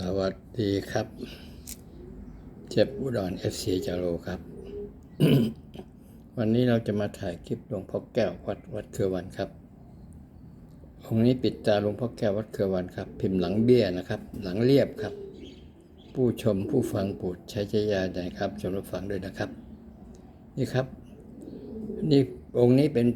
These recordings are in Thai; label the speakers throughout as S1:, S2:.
S1: สวัสดีครับ เจ็บอุดรเอฟซีจาโรครับ วันนี้เราจะมาถ่ายคลิปหลวงพ่อแก้ววัดวัดเครือวันครับองค์นี้ปิดตาหลวงพ่อแก้ววัดเครือวันครับ พิมพ์หลังเบี้ยนะครับ หลังเรียบครับ ผู้ชมผู้ฟังโปรดใช้ใจยาใจครับชมรับฟังด้วยนะครับ นี่ครับ นี่องค์นี้เป็น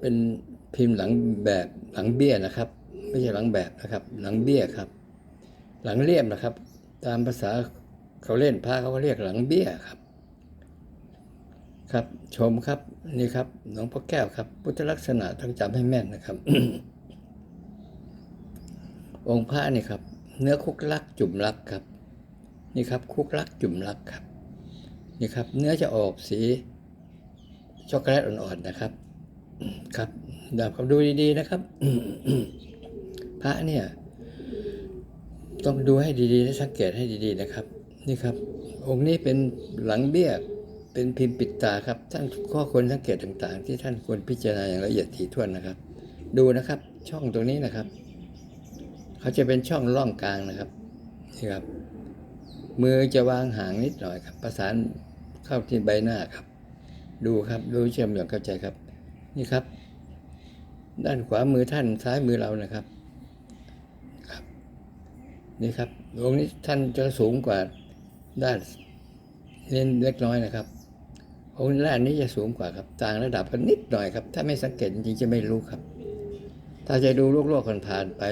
S1: เป็นพิมพ์หลังแบบหลังเบี้ยนะครับ ไม่ใช่หลังแบบนะครับ หลังเบี้ยครับ หลังเรียบนะครับ ตามภาษาเขาเล่นพระเขาก็เรียกหลังเบี้ยครับ ครับชมครับนี่ครับหลวงพ่อแก้วครับ พุทธลักษณะต้องจำให้แม่นนะครับ องค์พระนี่ครับ เนื้อคุกลักจุ่มลักครับ นี่ครับคุกลักจุ่มลักครับ นี่ครับ เนื้อจะออกสีช็อกโกแลตอ่อนๆนะครับ ครับดาบครับดูดีๆนะครับ พระเนี่ย ต้องดูให้ดีๆและสังเกตให้ดีๆนะครับ นี่ครับ องค์นี้เป็นหลังเบี้ยเป็นพิมพ์ปิดตาครับท่านข้อควรสังเกตต่างๆ ที่ท่านควรพิจารณาอย่างละเอียดถี่ถ้วนนะครับ ดูนะครับช่องตรงนี้นะครับ เขาจะเป็นช่องร่องกลางนะครับนี่ครับ มือจะวางห่างนิดหน่อยครับ ประสานเข้าที่ใบหน้าครับ ดูครับดูเชื่อมอย่างเข้าใจครับ นี่ครับ ด้านขวามือท่านซ้ายมือเรานะครับ นี่ครับองค์นี้ท่านจะสูงกว่าด้านเน้นเล็กน้อยนะครับองค์แรกนี้จะสูงกว่าครับ ต่างระดับกันนิดหน่อยครับ ถ้าไม่สังเกตจริงจะไม่รู้ครับ ถ้าจะดูลวกๆผ่านๆไป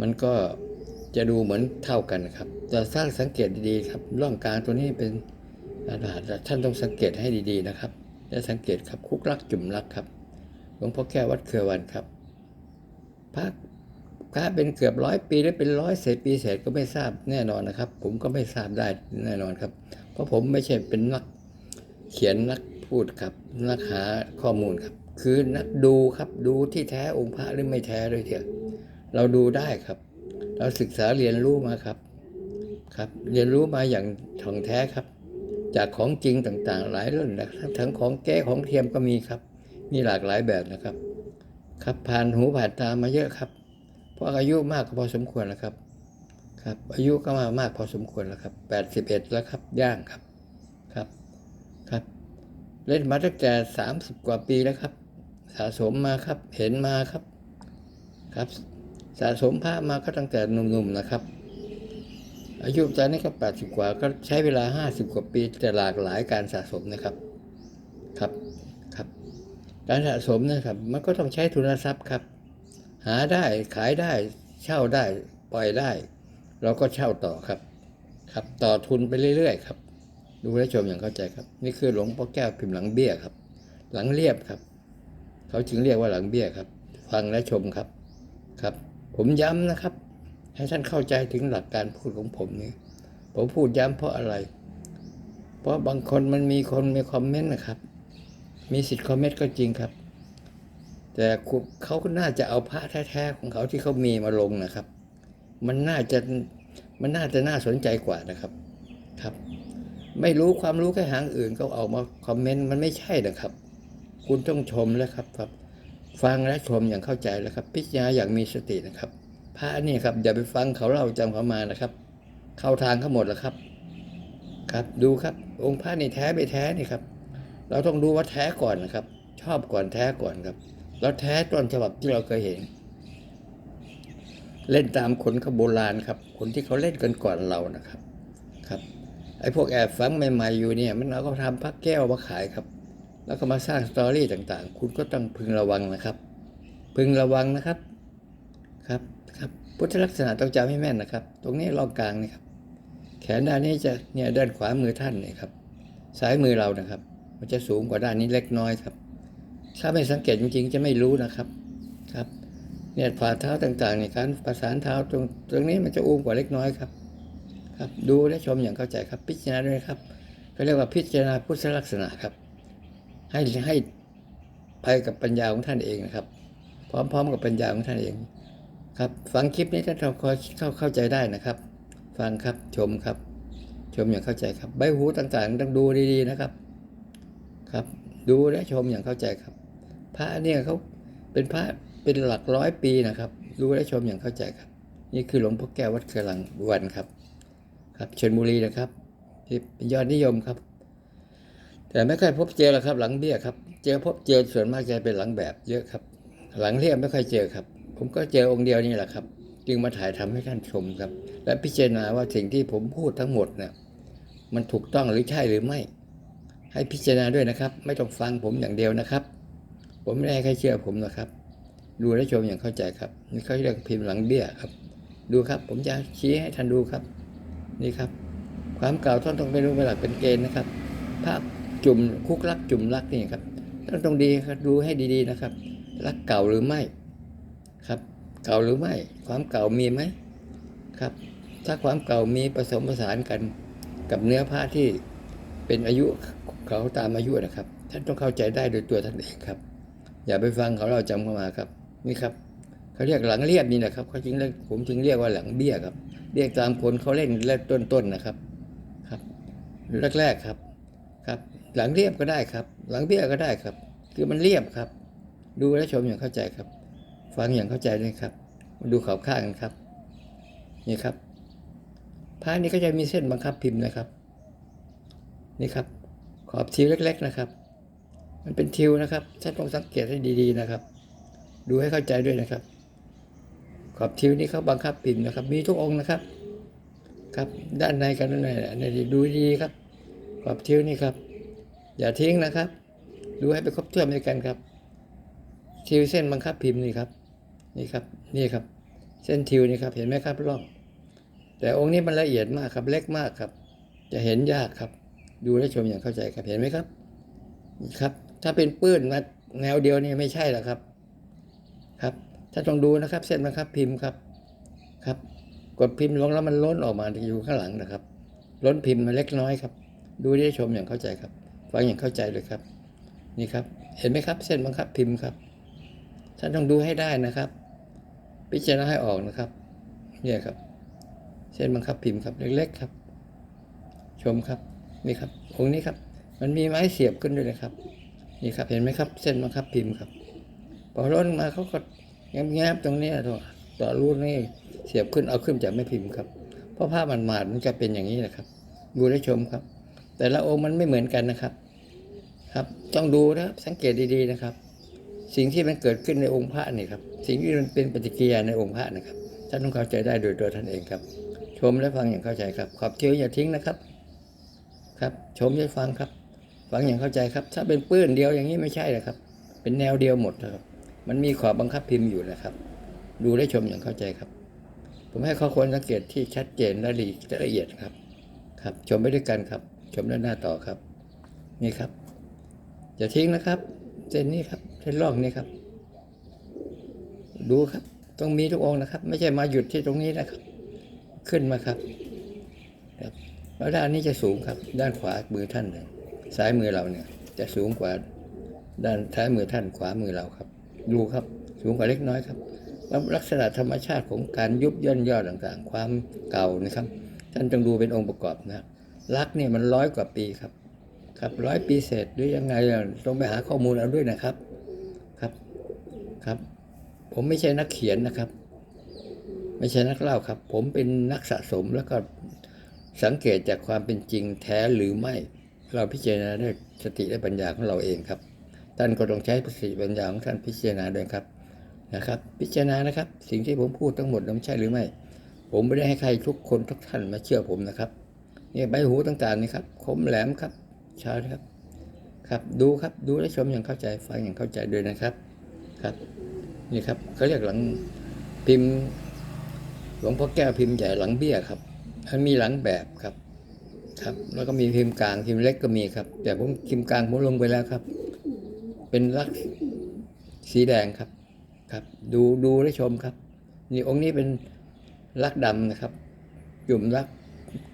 S1: มันก็จะดูเหมือนเท่ากันครับ แต่ถ้าสังเกตดีๆครับร่องกลางตัวนี้เป็นอาหารท่านต้องสังเกตให้ดีๆนะครับ และสังเกตครับคุกลักจุ่มลักครับหลวงพ่อแก้ววัดเครือวันครับพระพรเป็นเกือบร้อยปีหรือเป็นร้อยเศษปีเศษก็ไม่ทราบแน่นอนนะครับ ผมก็ไม่ทราบได้แน่นอนครับ เพราะผมไม่ใช่เป็นนักเขียนนักพูดครับ นักหาข้อมูลครับ คือนักดูครับดูที่แท้องค์พระหรือไม่แท้ด้วยเถอะเราดูได้ครับ เราศึกษาเรียนรู้มาครับครับ เรียนรู้มาอย่างถ่องแท้ครับ จากของจริงต่างๆ หลายเรื่องนะครับ ทั้งของแก้ของเทียมก็มีครับ มีหลากหลายแบบนะครับ ครับผ่านหูผ่านตามาเยอะครับ ราะอายุมากพอสมควรแล้วครับครับ อายุก็มามากพอสมควรแล้วครับแปดสิบเอ็ดแล้วครับย่างครับครับครับ เล่นมาตั้งแต่สามสิบกว่าปีแล้วครับ สะสมมาครับเห็นมาครับครับ สะสมพระมาก็ตั้งแต่หนุ่มๆนะครับ อายุตอนนี้ก็แปดสิบกว่าก็ใช้เวลาห้าสิบกว่าปีแต่หลากหลายการสะสมนะครับครับครับ การสะสมนะครับ มันก็ต้องใช้ทุนทรัพย์ครับ หาได้ขายได้ เช่าได้ปล่อยได้ เราก็เช่าต่อครับ ครับต่อทุนไปเรื่อยๆครับ ดูและชมอย่างเข้าใจครับ นี่คือหลวงพ่อแก้วพิมพ์หลังเบี้ยครับ หลังเรียบครับ เขาจึงเรียกว่าหลังเบี้ยครับ ฟังและชมครับครับ ผมย้ำนะครับ ให้ท่านเข้าใจถึงหลักการพูดของผมนี่ผมพูดย้ำเพราะอะไร เพราะบางคนมันมีคนมีคอมเมนต์นะครับ มีสิทธิ์คอมเมนต์ก็จริงครับ แต่เขาก็น่าจะเอาพระแท้ๆของเขาที่เขามีมาลงนะครับ มันน่าจะมันน่าจะน่าสนใจกว่านะครับครับ ไม่รู้ความรู้แค่หางอื่นก็เอามาคอมเมนต์มันไม่ใช่นะครับ คุณต้องชมแล้วครับครับ ฟังและชมอย่างเข้าใจแล้วครับ พิจารณาอย่างมีสตินะครับ พระนี่ครับอย่าไปฟังเขาเล่าจำเขามานะครับ เข้าทางเขาหมดแล้วครับ ครับดูครับองค์พระนี่แท้ไม่แท้นี่ครับ เราต้องดูว่าแท้ก่อนนะครับ ชอบก่อนแท้ก่อนครับ แล้วแท้ต้นฉบับที่เราเคยเห็น เล่นตามคนเขาโบราณครับ คนที่เขาเล่นกันก่อนเรานะครับ ครับ ไอ้พวกแอบฟังใหม่ๆอยู่เนี่ย มันเอาก็ทำพักแก้วมาขายครับ แล้วก็มาสร้างสตอรี่ต่างๆ คุณก็ต้องพึงระวังนะครับ พึงระวังนะครับ ครับครับ พุทธลักษณะต้องจำให้แม่นนะครับ ตรงนี้รองกลางนี่ครับ แขนด้านนี้จะเนี่ยด้านขวามือท่านเนี่ยครับ ซ้ายมือเรานะครับ มันจะสูงกว่าด้านนี้เล็กน้อยครับ ถ้าไม่สังเกตจริงๆ จะไม่รู้นะครับครับ เนี่ยฝ่าเท้าต่างๆในการประสานเท้าตรงตรงนี้มันจะอุ้มกว่าเล็กน้อยครับ ครับ ดูและชมอย่างเข้าใจครับ พิจารณาด้วยครับเขาเรียกว่าพิจารณาพุทธลักษณะครับ ให้ให้ไปกับปัญญาของท่านเองนะครับ พร้อมๆ กับปัญญาของท่านเอง ครับ ฟังคลิปนี้ท่านเราคอยเข้าเข้าใจได้นะครับ ฟังครับชมครับ ชมอย่างเข้าใจครับ ใบหูต่างๆต้องดูดีๆนะครับ ครับ ดูและชมอย่างเข้าใจครับ พระเนี่ยเขาเป็นพระเป็นหลักร้อยปีนะครับดูและชมอย่างเข้าใจครับ นี่คือหลวงพ่อแก้ววัดกำลังวันครับ ครับชลบุรีนะครับที่เป็นยอดนิยมครับ แต่ไม่ค่อยพบเจอหรอกครับ หลังเบี้ยครับ เจอพบเจอส่วนมากจะเป็นหลังแบบเยอะครับ หลังเรียบไม่ค่อยเจอครับ ผมก็เจอองค์เดียวนี่แหละครับ จึงมาถ่ายทำให้ท่านชมครับ และพิจารณาว่าสิ่งที่ผมพูดทั้งหมดเนี่ยมันถูกต้องหรือใช่หรือไม่ ให้พิจารณาด้วยนะครับ ไม่ต้องฟังผมอย่างเดียวนะครับ ผมไม่ได้ให้ใครเชื่อผมนะครับ ดูและชมอย่างเข้าใจครับ นี่เขาเรียกพิมพ์หลังเบี้ยครับ ดูครับ ผมจะชี้ให้ท่านดูครับ นี่ครับ ความเก่าท่านต้องไม่รู้เป็นหลักเป็นเกณฑ์นะครับ ภาพจุ่มคุกรักจุ่มรักนี่ครับท่านต้องดีครับดูให้ดีๆนะครับ รักเก่าหรือไม่ครับ เก่าหรือไม่ ความเก่ามีไหมครับ ถ้าความเก่ามีผสมผสานกันกับเนื้อผ้าที่เป็นอายุเขาตามอายุนะครับ ท่านต้องเข้าใจได้โดยตัวท่านเองครับ อย่าไปฟังเขาเราจำเข้ามาครับ นี่ครับเขาเรียกหลังเรียบนี่นะครับเขาจึงเรียกผมจึงเรียกว่าหลังเบี้ยครับ เรียกตามคนเขาเล่นแรกต้นๆนะครับครับแรกๆครับครับ หลังเรียบก็ได้ครับ หลังเบี้ยก็ได้ครับ คือมันเรียบครับ ดูและชมอย่างเข้าใจครับ ฟังอย่างเข้าใจเลยครับ ดูขอบข้างกันครับ นี่ครับผ้านี้ก็จะมีเส้นบังคับพิมพ์นะครับ นี่ครับ ขอบทิวเล็ก ๆ นะครับ มันเป็นทิวนะครับท่านต้องสังเกตให้ดีๆนะครับ ดูให้เข้าใจด้วยนะครับ ขอบทิวนี้เขาบังคับพิมพ์นะครับ มีทุกองค์นะครับ ครับ ด้านในกันด้านในในดูดีๆครับ ขอบทิวนี่ครับ อย่าทิ้งนะครับ ดูให้ไปครบถ้วนด้วยกันครับ ทิวเส้นบังคับพิมพ์นี่ครับ นี่ครับ นี่ครับ เส้นทิวนี่ครับ เห็นไหมครับรองแต่องค์นี้มันละเอียดมากครับ เล็กมากครับ จะเห็นยากครับ ดูและชมอย่างเข้าใจครับ เห็นไหมครับนี่ครับ ถ้าเป็นปื้นมาแนวเดียวนี่ไม่ใช่หรอกครับ ครับ ถ้าต้องดูนะครับ เส้นบังคับพิมพ์ครับ ครับ กดพิมพ์ลงแล้วมันล้นออกมาอยู่ข้างหลังนะครับ ล้นพิมพ์มาเล็กน้อยครับ ดูได้ชมอย่างเข้าใจครับ ฟังอย่างเข้าใจเลยครับ นี่ครับ เห็นไหมครับ เส้นบังคับพิมพ์ครับ ท่านต้องดูให้ได้นะครับ พิจารณาให้ออกนะครับ เนี่ยครับ เส้นบังคับพิมพ์ครับ เล็ก ๆ ครับ ชมครับ นี่ครับองค์นี้ครับ มันมีไม้เสียบขึ้นด้วยนะครับ นี่ครับเห็นไหมครับ เส้นบังคับพิมพ์ครับพอล้นมาเขาก็แงบๆตรงนี้ต่อต่อรูดนี่เสียบขึ้นเอาขึ้นจากไม่พิมพ์ครับ เพราะภาพมันมาดมันจะเป็นอย่างนี้แหละครับ ดูและชมครับ แต่ละองค์มันไม่เหมือนกันนะครับ ครับต้องดูนะครับสังเกตดีๆนะครับ สิ่งที่มันเกิดขึ้นในองค์พระนี่ครับสิ่งที่มันเป็นปฏิกิริยาในองค์พระนะครับท่านต้องเข้าใจได้โดยตัวท่านเองครับ ชมและฟังอย่างเข้าใจครับ ขอบเที่ยวอย่าทิ้งนะครับ ครับ ชมอย่าฟังครับ ฟังอย่างเข้าใจครับ ถ้าเป็นปื้นเดียวอย่างนี้ไม่ใช่นะครับ เป็นแนวเดียวหมดครับ มันมีขอบบังคับพิมพ์อยู่นะครับ ดูและชมอย่างเข้าใจครับ ผมให้ข้อควรสังเกตที่ชัดเจนและละเอียดครับ ครับ ชมไปด้วยกันครับ ชมด้านหน้าต่อครับ นี่ครับอย่าทิ้งนะครับ เส้นนี้ครับเส้นร่องนี้ครับ ดูครับต้องมีทุกองนะครับ ไม่ใช่มาหยุดที่ตรงนี้นะครับ ขึ้นมาครับครับแล้วด้านนี้จะสูงครับ ด้านขวามือท่านเนี่ย ซ้ายมือเราเนี่ย จะสูงกว่าด้านซ้ายมือท่านขวามือเราครับ ดูครับสูงกว่าเล็กน้อยครับแล้วลักษณะธรรมชาติของการยุบย่นย่อต่างๆ ความเก่านะครับ ท่านต้องดูเป็นองค์ประกอบนะครับลักษณ์เนี่ยมันร้อยกว่าปีครับ ครับร้อยปีเศษหรือยังไงต้องไปหาข้อมูลเอาด้วยนะครับครับครับ ผมไม่ใช่นักเขียนนะครับ ไม่ใช่นักเล่าครับ ผมเป็นนักสะสมแล้วก็สังเกตจากความเป็นจริงแท้หรือไม่ เราพิจารณาด้วยสติและปัญญาของเราเองครับ ท่านก็ต้องใช้สติปัญญาของท่านพิจารณาด้วยครับนะครับ พิจารณานะครับ สิ่งที่ผมพูดทั้งหมดนั้นใช่หรือไม่ ผมไม่ได้ให้ใครทุกคนทุกท่านมาเชื่อผมนะครับเนี่ยใบหูต่างๆนี่ครับคมแหลมครับชาครับ ครับดูครับดูและชมอย่างเข้าใจฟังอย่างเข้าใจด้วยนะครับครับนี่ครับเขาเรียกหลังพิมพ์หลวงพ่อแก้วพิมพ์ใหญ่หลังเบี้ยครับมันมีหลังแบบครับ ครับ แล้วก็มีพิมพ์กลางพิมพ์เล็กก็มีครับ แต่ผมพิมพ์กลางผมลงไปแล้วครับ เป็นลักสีแดงครับครับ ดูดูและชมครับ นี่องค์นี้เป็นลักษณ์ดำนะครับ จุ่มลัก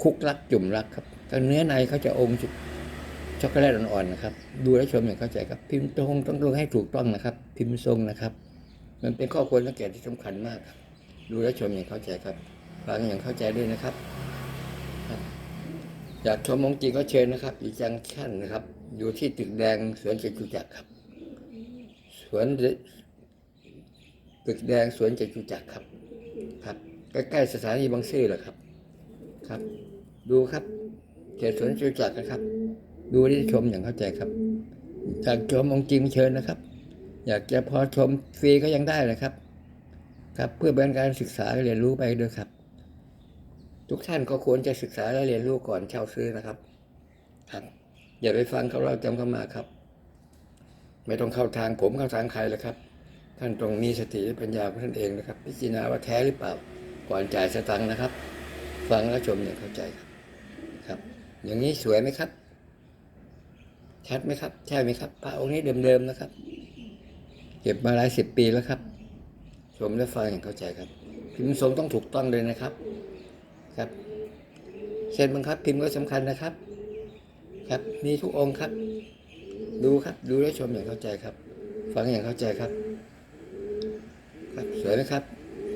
S1: คุกลักจุ่มลักครับแต่เนื้อในเขาจะองค์ช็อกโกแลตอ่อนๆนะครับ ดูและชมอย่างเข้าใจครับ พิมพ์ตรงต้องลงให้ถูกต้องนะครับ พิมพ์ทรงนะครับ มันเป็นข้อควรสังเกตที่สำคัญมากครับ ดูและชมอย่างเข้าใจครับฟังอย่างเข้าใจด้วยนะครับ อยากชมองค์จริงก็เชิญนะครับอยู่จังชั่นนะครับ อยู่ที่ตึกแดงสวนจตุจักรครับ สวนตึกแดงสวนจตุจักรครับ ครับ ใกล้ๆสถานีบางซื่อแหละครับ ครับ ดูครับเขตสวนจตุจักรนะครับ ดูได้ชมอย่างเข้าใจครับอยากชมองค์จริงเชิญนะครับ อยากจะพอชมฟรีก็ยังได้นะครับ ครับเพื่อเป็นการศึกษาเรียนรู้ไปด้วยครับ ทุกท่านก็ควรจะศึกษาและเรียนรู้ก่อนเช่าซื้อนะครับครับ อย่าไปฟังเขาเราจำเข้ามาครับ ไม่ต้องเข้าทางผมเข้าทางใครเลยครับ ท่านตรงมีสติและปัญญาของท่านเองนะครับ พิจารณาว่าแท้หรือเปล่า ก่อนจ่ายสตังค์นะครับ ฟังและชมอย่างเข้าใจครับครับ อย่างนี้สวยไหมครับชัดไหมครับ ใช่ไหมครับพระองค์นี้เดิมๆนะครับ เก็บมาหลายสิบปีแล้วครับ ชมและฟังอย่างเข้าใจครับพิมพ์ทรงต้องถูกต้องเลยนะครับ ครับเส้นบังคับพิมพ์ก็สำคัญนะครับ ครับ มีทุกองค์ครับ ดูครับ ดูและชมอย่างเข้าใจครับ ฟังอย่างเข้าใจครับ ครับสวยไหมครับ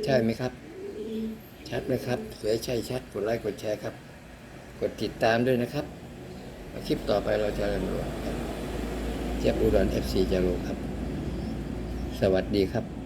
S1: ใช่ไหมครับ ชัดไหมครับ สวยใช่ชัดกดไลค์กดแชร์ครับ กดติดตามด้วยนะครับคลิปต่อไปเราจะเรียนรู้เจี๊ยบอุดรเอฟซีจะรู้ครับ สวัสดีครับ